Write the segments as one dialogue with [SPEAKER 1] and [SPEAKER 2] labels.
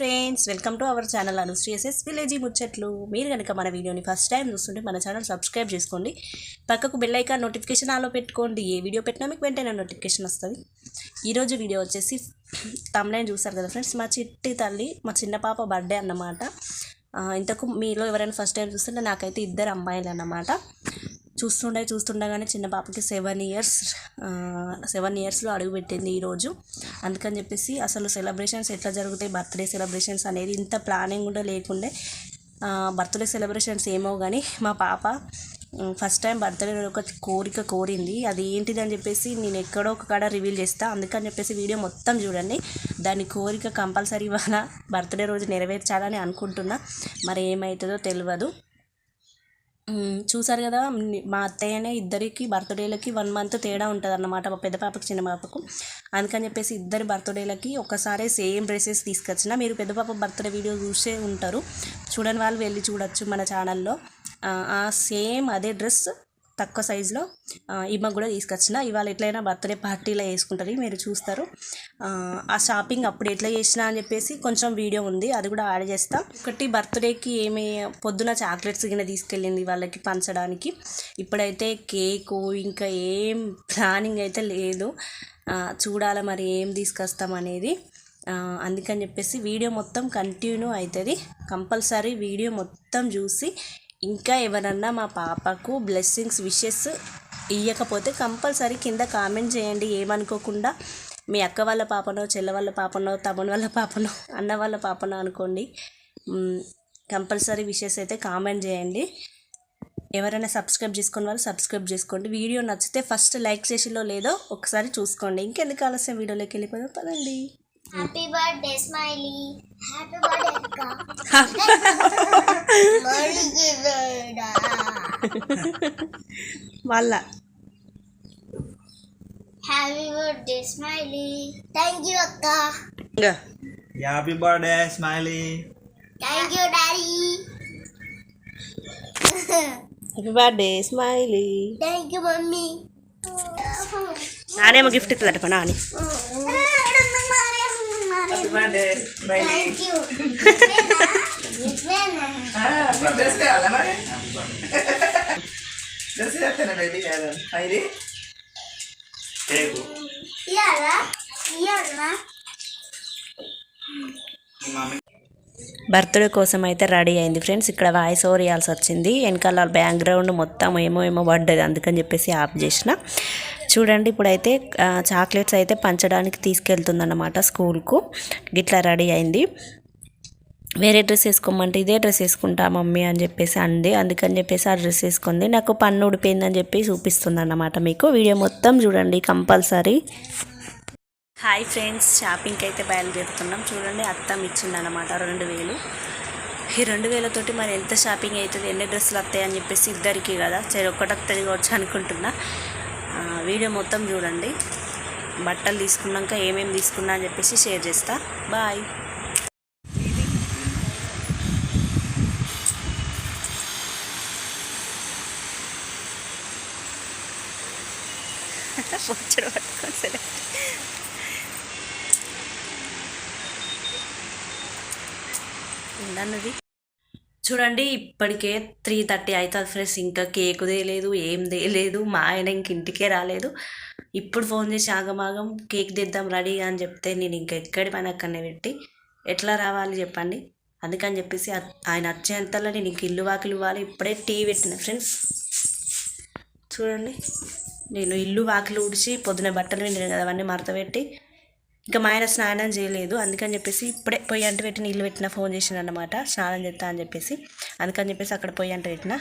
[SPEAKER 1] Friends welcome to our channel Anushree SS village ముచ్చట్లు. మీరు కనుక మన వీడియోని ఫస్ట్ టైం చూస్తుంటే మన ఛానల్ సబ్స్క్రైబ్ చేసుకోండి. పక్కకు బెల్ ఐకాన్ నోటిఫికేషన్ ఆలో పెట్టుకోండి. ఏ వీడియో పెట్టినా మీకు వెంటనే నోటిఫికేషన్ వస్తుంది. ఈరోజు వీడియో వచ్చేసి తమ్లైన్ చూస్తారు కదా ఫ్రెండ్స్? మా చిట్టి తల్లి మా చిన్న పాప బర్త్డే అన్నమాట. ఇంతకు మీలో ఎవరైనా ఫస్ట్ టైం చూస్తుంటే నాకైతే ఇద్దరు అమ్మాయిలు అన్నమాట చూస్తుండే చూస్తుండగానే చిన్న పాపకి సెవెన్ ఇయర్స్ సెవెన్ ఇయర్స్లో అడుగుపెట్టింది ఈరోజు అందుకని చెప్పేసి అసలు సెలబ్రేషన్స్ ఎట్లా జరుగుతాయి బర్త్డే సెలబ్రేషన్స్ అనేది ఇంత ప్లానింగ్ కూడా లేకుండే బర్త్డే సెలబ్రేషన్స్ ఏమో కానీ మా పాప ఫస్ట్ టైం బర్త్డే ఒక కోరిక కోరింది. అది ఏంటిది అని చెప్పేసి నేను ఎక్కడో ఒక కాడ రివీల్ చేస్తా. అందుకని చెప్పేసి వీడియో మొత్తం చూడండి. దాని కోరిక కంపల్సరీ ఇవాళ బర్త్డే రోజు నెరవేర్చాలని అనుకుంటున్నా. మరి ఏమవుతుందో తెలియదు. చూసారు కదా మా అత్తయ్యనే ఇద్దరికి బర్త్డేలకి వన్ మంత్ తేడా ఉంటుంది అన్నమాట మా పెద్ద పాపకు చిన్న పాపకు. అందుకని చెప్పేసి ఇద్దరి బర్త్డేలకి ఒకసారి సేమ్ డ్రెస్సెస్ తీసుకొచ్చిన. మీరు పెద్ద పాప బర్త్డే వీడియో చూసే ఉంటారు. చూడని వాళ్ళు వెళ్ళి చూడొచ్చు మన ఛానల్లో. ఆ సేమ్ అదే డ్రెస్ తక్కువ సైజులో ఇమ్మ కూడా తీసుకొచ్చిన. ఇవాళ ఎట్లయినా బర్త్డే పార్టీలో వేసుకుంటుంది మీరు చూస్తారు. ఆ, షాపింగ్ అప్పుడు ఎట్లా చేసినా అని చెప్పేసి కొంచెం వీడియో ఉంది అది కూడా యాడ్ చేస్తాం. ఒకటి బర్త్డేకి ఏమి పొద్దున చాక్లెట్స్ గిన్నె తీసుకెళ్ళింది వాళ్ళకి పంచడానికి. ఇప్పుడైతే కేకు ఇంకా ఏం ప్లానింగ్ అయితే లేదు. ఆ, చూడాలి మరి ఏం తీసుకొస్తాం అనేది. అందుకని చెప్పేసి వీడియో మొత్తం కంటిన్యూ అవుతుంది. కంపల్సరీ వీడియో మొత్తం చూసి ఇంకా ఎవరన్నా మా పాపకు బ్లెస్సింగ్స్ విషెస్ ఇవ్వకపోతే కంపల్సరీ కింద కామెంట్ చేయండి. ఏమనుకోకుండా మీ అక్క వాళ్ళ పాపనో చెల్ల వాళ్ళ పాపనో తమ్ముని వాళ్ళ పాపనో అన్న వాళ్ళ పాపనో అనుకోండి. కంపల్సరీ విషెస్ అయితే కామెంట్ చేయండి. ఎవరైనా సబ్స్క్రైబ్ చేసుకున్న వాళ్ళు సబ్స్క్రైబ్ చేసుకోండి. వీడియో నచ్చితే ఫస్ట్ లైక్ చేసిలో లేదో ఒకసారి చూసుకోండి. ఇంకెందుకు ఆలస్యం? వీడియోలోకి వెళ్ళిపోదాం. పదండి.
[SPEAKER 2] Happy birthday Smiley happy birthday మళ్ళీ
[SPEAKER 1] వాళ్ళ
[SPEAKER 2] happy birthday Smiley thank you అక్క
[SPEAKER 3] happy birthday Smiley
[SPEAKER 2] thank you daddy
[SPEAKER 1] happy birthday Smiley
[SPEAKER 2] thank you mummy
[SPEAKER 1] నానేమో gift ఇస్తుందట పా నాని
[SPEAKER 3] బర్త్డే
[SPEAKER 2] థ్యాంక్ యూ
[SPEAKER 3] డ్రెస్ కావాలా మరి డ్రెస్ చేస్తాను బేబీ కాదు ఇది కేకు
[SPEAKER 2] ఇయ్యాలా ఇయ్యాలా
[SPEAKER 3] మీ మమ్మీ
[SPEAKER 1] బర్త్డే కోసం అయితే రెడీ అయింది ఫ్రెండ్స్. ఇక్కడ వాయిస్ ఓవర్ ఇవ్వాల్సి వచ్చింది. వెనకాల బ్యాక్గ్రౌండ్ మొత్తం ఏమో ఏమో పడ్డది. అందుకని చెప్పేసి ఆఫ్ చేసిన. చూడండి ఇప్పుడైతే చాక్లెట్స్ అయితే పంచడానికి తీసుకెళ్తుందన్నమాట స్కూల్కు. గిట్లా రెడీ అయింది. వేరే డ్రెస్ వేసుకోమంటే ఇదే డ్రెస్ వేసుకుంటా మమ్మీ అని చెప్పేసి అంది. అందుకని చెప్పేసి ఆ డ్రెస్ వేసుకుంది. నాకు పన్ను ఊడిపోయిందని చెప్పి చూపిస్తుంది అన్నమాట మీకు. వీడియో మొత్తం చూడండి కంపల్సరీ. హాయ్ ఫ్రెండ్స్ షాపింగ్కి అయితే బయలుదేరుతున్నాం. చూడండి అత్తం ఇచ్చిందనమాట రెండు వేలు. ఈ రెండు వేలతోటి మరి ఎంత షాపింగ్ అవుతుంది ఎన్ని డ్రెస్సులు వస్తాయి అని చెప్పేసి ఇద్దరికి కదా. సరే ఒక్కటి వస్తుంది కావచ్చు అనుకుంటున్నా. వీడియో మొత్తం చూడండి. బట్టలు తీసుకున్నాక ఏమేమి తీసుకున్నా అని చెప్పేసి షేర్ చేస్తా. బాయ్. ముచ్చట పట్టుకొని సెలెక్ట్ ఉందన్నది చూడండి ఇప్పటికే త్రీ థర్టీ అవుతుంది ఫ్రెండ్స్ ఇంకా కేక్ తేలేదు ఏం తేలేదు మా ఆయన ఇంక ఇంటికే రాలేదు. ఇప్పుడు ఫోన్ చేసి ఆగమాగం కేక్ తెద్దాం రెడీ అని చెప్తే నేను ఇంకా ఎక్కడి పని అక్కడనే పెట్టి ఎట్లా రావాలి చెప్పండి. అందుకని చెప్పేసి ఆయన వచ్చేంతలో నేను ఇంక ఇల్లు వాకిలు ఇవ్వాలి. ఇప్పుడే టీ పెట్టిన ఫ్రెండ్స్ చూడండి. నేను ఇల్లు వాకిలు ఊడిచి పొద్దున బట్టలు విండిన కదా అవన్నీ మరతపెట్టి ఇంకా మా ఆయన స్నానం చేయలేదు. అందుకని చెప్పేసి ఇప్పుడే పొయ్యి అంట పెట్టి నీళ్ళు పెట్టిన ఫోన్ చేసిన అనమాట స్నానం చేస్తా అని చెప్పేసి. అందుకని చెప్పేసి అక్కడ పొయ్యి అంట పెట్టిన.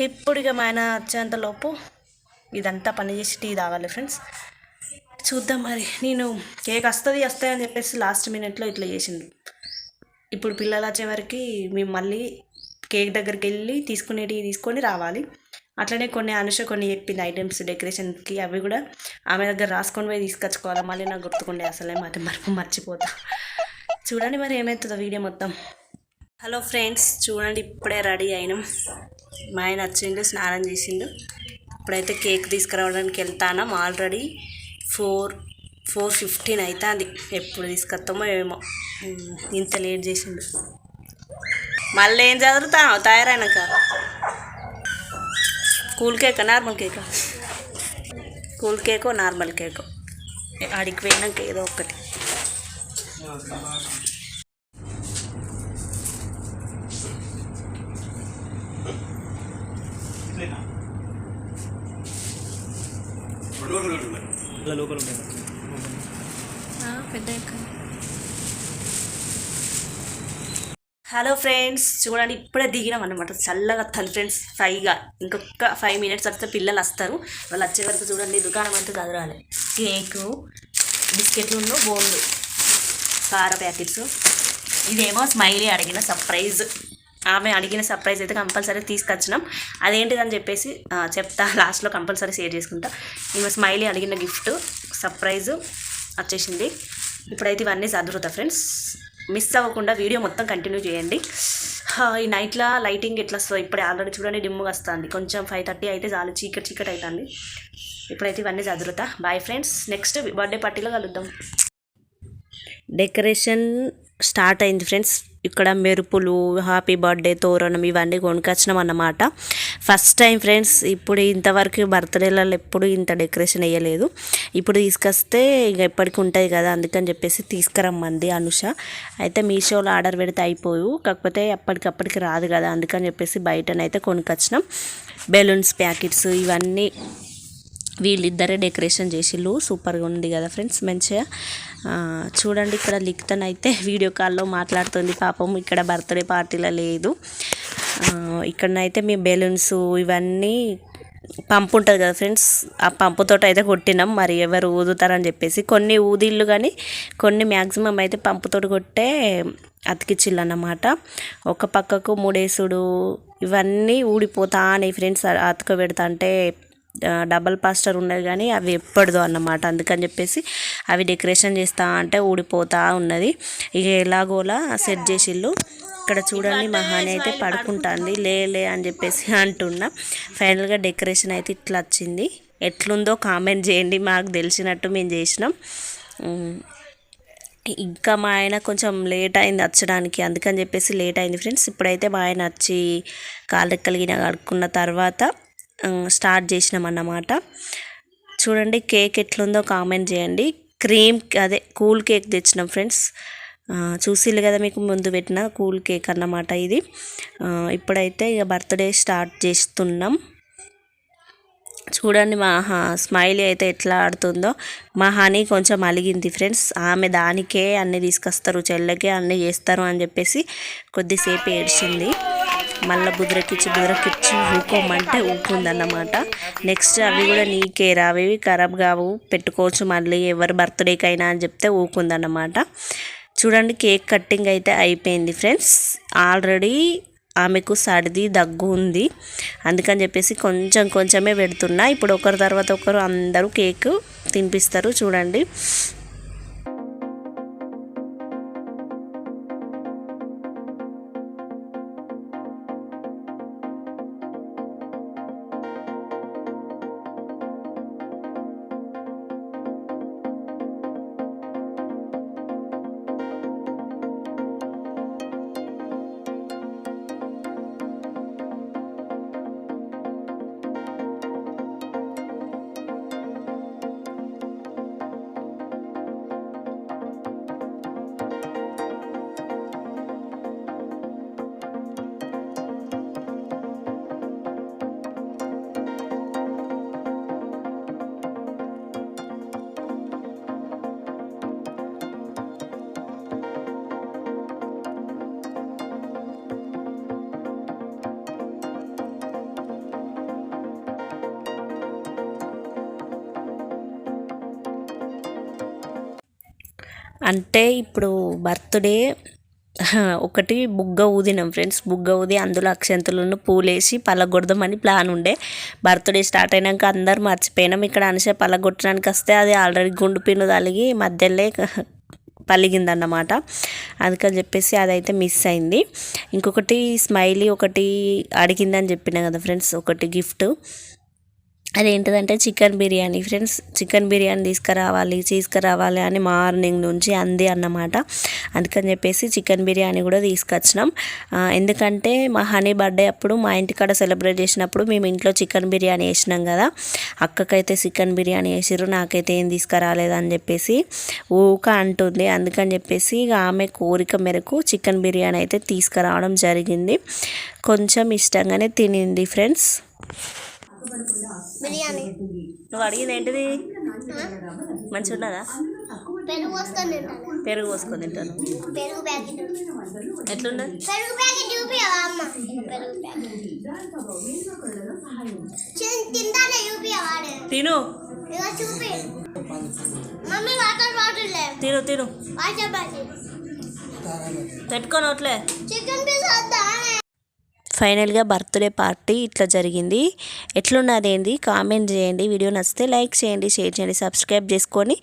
[SPEAKER 1] ఇప్పుడు ఇక మా ఆయన వచ్చేంత లోపు ఇదంతా పని చేసి టీ తాగాలి ఫ్రెండ్స్. చూద్దాం మరి. నేను కేక్ వస్తుంది వస్తాయి అని చెప్పేసి లాస్ట్ మినిట్లో ఇట్లా చేసిండు. ఇప్పుడు పిల్లలు వచ్చే వరకు మేము మళ్ళీ కేక్ దగ్గరికి వెళ్ళి తీసుకునేటివి తీసుకొని రావాలి. అట్లనే కొన్ని అనుష కొన్ని చెప్పింది ఐటమ్స్ డెకరేషన్కి అవి కూడా ఆమె దగ్గర రాసుకొని పోయి తీసుకొచ్చుకోవాలి? మళ్ళీ నాకు గుర్తుకుండే అసలే మరి మరపు మర్చిపోతా. చూడండి మరి ఏమవుతుందో వీడియో మొత్తం. హలో ఫ్రెండ్స్ చూడండి ఇప్పుడే రెడీ అయినాం. మా ఆయన వచ్చిండు స్నానం చేసిండు. ఇప్పుడైతే కేక్ తీసుకురావడానికి వెళ్తాను ఆల్రెడీ. ఫోర్ ఫోర్ ఫిఫ్టీన్ అవుతుంది ఎప్పుడు తీసుకొస్తామో ఏమో. ఇంత లేట్ చేసిండు. మళ్ళీ ఏం చదువుతాను తయారైనాక? Cool cake? Normal cake? Cool కేకో normal కేకో? ఆడికి పోయినాక ఏదో ఒకటి పెద్ద హలో ఫ్రెండ్స్ చూడండి ఇప్పుడే దిగినాం అనమాట చల్లగా తల్లి ఫ్రెండ్స్ ఫైవ్గా ఇంకొక ఫైవ్ మినిట్స్ వస్తే పిల్లలు వస్తారు. వాళ్ళు వచ్చే వరకు చూడండి దుకాణం అంతా చదరాలి. కేకు బిస్కెట్లు బోన్లు కార ప్యాకెట్స్. ఇదేమో స్మైలీ అడిగిన సర్ప్రైజ్ ఆమె అడిగిన సర్ప్రైజ్ అయితే కంపల్సరీ తీసుకొచ్చినాం. అదేంటిదని చెప్పేసి చెప్తా. లాస్ట్లో కంపల్సరీ షేర్ చేసుకుంటా. ఈమె స్మైలీ అడిగిన గిఫ్ట్ సర్ప్రైజ్ వచ్చేసింది. ఇప్పుడైతే ఇవన్నీ చదువుతా ఫ్రెండ్స్ మిస్ అవ్వకుండా వీడియో మొత్తం కంటిన్యూ చేయండి. ఈ నైట్లో లైటింగ్ ఎట్లా వస్తుందో ఇప్పుడే ఆల్రెడీ చూడండి డిమ్ముగా వస్తుంది. కొంచెం ఫైవ్ థర్టీ అయితే చాలు చీకటి చీకటి అవుతుంది ఇప్పుడైతే ఇవన్నీ చదువుతా బాయ్ ఫ్రెండ్స్ నెక్స్ట్ బర్త్డే పార్టీలో కలుద్దాం. డెకరేషన్ స్టార్ట్ అయింది ఫ్రెండ్స్ ఇక్కడ మెరుపులు హ్యాపీ బర్త్డే తోరణం ఇవన్నీ కొనుకొచ్చినాం అన్నమాట ఫస్ట్ టైం ఫ్రెండ్స్ ఇప్పుడు ఇంతవరకు బర్త్డేలలో ఎప్పుడు ఇంత డెకరేషన్ వేయలేదు. ఇప్పుడు తీసుకొస్తే ఇక ఎప్పటికి ఉంటుంది కదా అందుకని చెప్పేసి తీసుకురమ్మంది అనుష. అయితే మీషోలో ఆర్డర్ పెడితే అయిపోయి కాకపోతే అప్పటికప్పటికి రాదు కదా అందుకని చెప్పేసి బయటనైతే కొనుకొచ్చినాం. బెలూన్స్ ప్యాకెట్స్ ఇవన్నీ వీళ్ళిద్దరే డెకరేషన్ చేసిళ్ళు. సూపర్గా ఉంది కదా ఫ్రెండ్స్ మంచిగా. చూడండి ఇక్కడ లిఖితన్ అయితే వీడియో కాల్లో మాట్లాడుతుంది. పాపం ఇక్కడ బర్త్డే పార్టీలో లేదు. ఇక్కడనైతే మేము బెలూన్స్ ఇవన్నీ పంపు ఉంటుంది కదా ఫ్రెండ్స్ ఆ పంపుతో అయితే కొట్టినాం. మరి ఎవరు ఊదుతారని చెప్పేసి కొన్ని ఊదిళ్ళు కానీ కొన్ని మ్యాక్సిమం అయితే పంపుతోటి కొట్టే అతికిచ్చిళ్ళు అన్నమాట. ఒక పక్కకు మూడేసుడు ఇవన్నీ ఊడిపోతా అని ఫ్రెండ్స్ అతక పెడతా అంటే డబల్ పాస్టర్ ఉన్నది కానీ అవి ఎప్పటిదో అన్నమాట. అందుకని చెప్పేసి అవి డెకరేషన్ చేస్తా అంటే ఊడిపోతా ఉన్నది. ఇక ఎలాగోలా సెట్ చేసిళ్ళు. ఇక్కడ చూడండి మహాని అయితే పడుకుంటుంది. లేలే అని చెప్పేసి అంటున్నా. ఫైనల్గా డెకరేషన్ అయితే ఇట్లా వచ్చింది. ఎట్లుందో కామెంట్ చేయండి. మాకు తెలిసినట్టు మేము చేసినాం. ఇంకా మా ఆయన కొంచెం లేట్ అయింది వచ్చడానికి అందుకని చెప్పేసి లేట్ అయింది ఫ్రెండ్స్. ఇప్పుడైతే మా ఆయన వచ్చి కాళ్ళు కలిగిన కడుక్కున్న తర్వాత స్టార్ట్ చేసినాం అన్నమాట చూడండి కేక్ ఎట్లుందో కామెంట్ చేయండి. క్రీమ్ అదే కూల్ కేక్ తెచ్చినాం ఫ్రెండ్స్. చూసిల్లు కదా మీకు ముందు పెట్టిన కూల్ కేక్ అన్నమాట ఇది. ఇప్పుడైతే ఇక బర్త్డే స్టార్ట్ చేస్తున్నాం. చూడండి మా స్మైలీ అయితే ఎట్లా ఆడుతుందో. మా హనీ కొంచెం అలిగింది ఫ్రెండ్స్. ఆమె దానికే అన్నీ తీసుకొస్తారు చెల్లెకే అన్నీ చేస్తారు అని చెప్పేసి కొద్దిసేపు ఏడ్చింది. మళ్ళీ బుద్రకిచ్చి బుద్రకిచ్చి ఊకోమంటే ఊకుందన్నమాట. నెక్స్ట్ అవి కూడా నీకే రావి ఖరాబ్ కావు పెట్టుకోవచ్చు మళ్ళీ ఎవరి బర్త్డేకైనా అని చెప్తే ఊకుందన్నమాట. చూడండి కేక్ కట్టింగ్ అయితే అయిపోయింది ఫ్రెండ్స్. ఆల్రెడీ ఆమెకు సర్ది దగ్గు ఉంది. అందుకని చెప్పేసి కొంచెం కొంచెమే పెడుతున్నా. ఇప్పుడు ఒకరి తర్వాత ఒకరు అందరూ కేక్ తినిపిస్తారు. చూడండి. అంటే ఇప్పుడు బర్త్డే ఒకటి బుగ్గ ఊదినాం ఫ్రెండ్స్. బుగ్గ ఊది అందులో అక్షంతలను పూలేసి పలగొడదామని ప్లాన్ ఉండే. బర్త్డే స్టార్ట్ అయినాక అందరు మర్చిపోయినాం. ఇక్కడ అనిసే పలగొట్టడానికి వస్తే అది ఆల్రెడీ గుండు పిన్ను తలిగి మధ్యలో పలిగిందన్నమాట. అందుకని చెప్పేసి అదైతే మిస్ అయింది. ఇంకొకటి స్మైలీ ఒకటి అడిగిందని చెప్పిన కదా ఫ్రెండ్స్ ఒకటి gift. అదేంటిదంటే chicken biryani. Friends chicken biryani తీసుకురావాలి తీసుకురావాలి అని మార్నింగ్ నుంచి అంది అన్నమాట. అందుకని చెప్పేసి చికెన్ బిర్యానీ కూడా తీసుకొచ్చినాం. ఎందుకంటే మా హనీ బర్త్డే అప్పుడు మా ఇంటికాడ సెలబ్రేట్ చేసినప్పుడు మేము ఇంట్లో చికెన్ బిర్యానీ వేసినాం కదా. అక్కకైతే చికెన్ బిర్యానీ వేసిర్రు నాకైతే ఏం తీసుకురాలేదని చెప్పేసి ఊక అంటుంది. అందుకని చెప్పేసి ఆమె కోరిక మేరకు చికెన్ బిర్యానీ అయితే తీసుకురావడం జరిగింది. కొంచెం ఇష్టంగానే తినింది ఫ్రెండ్స్.
[SPEAKER 2] బిర్యానీ.
[SPEAKER 1] నువ్వు అడిగింది ఏంటిది? మంచిగా ఉన్నదా
[SPEAKER 2] పెరుగు వస్తుంది తింటాను.
[SPEAKER 1] పెరుగు పోసుకొని తింటాను.
[SPEAKER 2] పెరుగు ప్యాకెట్.
[SPEAKER 1] ఎట్లున్నది
[SPEAKER 2] పెరుగు ప్యాకెట్ చూపియవా అమ్మ? పెరుగు ప్యాకెట్. తింటానే చూపియవాడు
[SPEAKER 1] తిను.
[SPEAKER 2] చూపి. మమ్మీ వాటర్ బాటిల్
[SPEAKER 1] తిను తిను.
[SPEAKER 2] Water bottle.
[SPEAKER 1] పెట్టుకొని వట్లే.
[SPEAKER 2] చికెన్ పీస్ వద్దా?
[SPEAKER 1] ఫైనల్గా బర్త్డే పార్టీ ఇట్లా జరిగింది. ఎట్లున్నదేంది? కామెంట్ చేయండి. వీడియో నచ్చితే లైక్ చేయండి షేర్ చేయండి సబ్స్క్రైబ్ చేసుకొని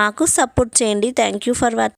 [SPEAKER 1] మాకు సపోర్ట్ చేయండి. Thank you for watch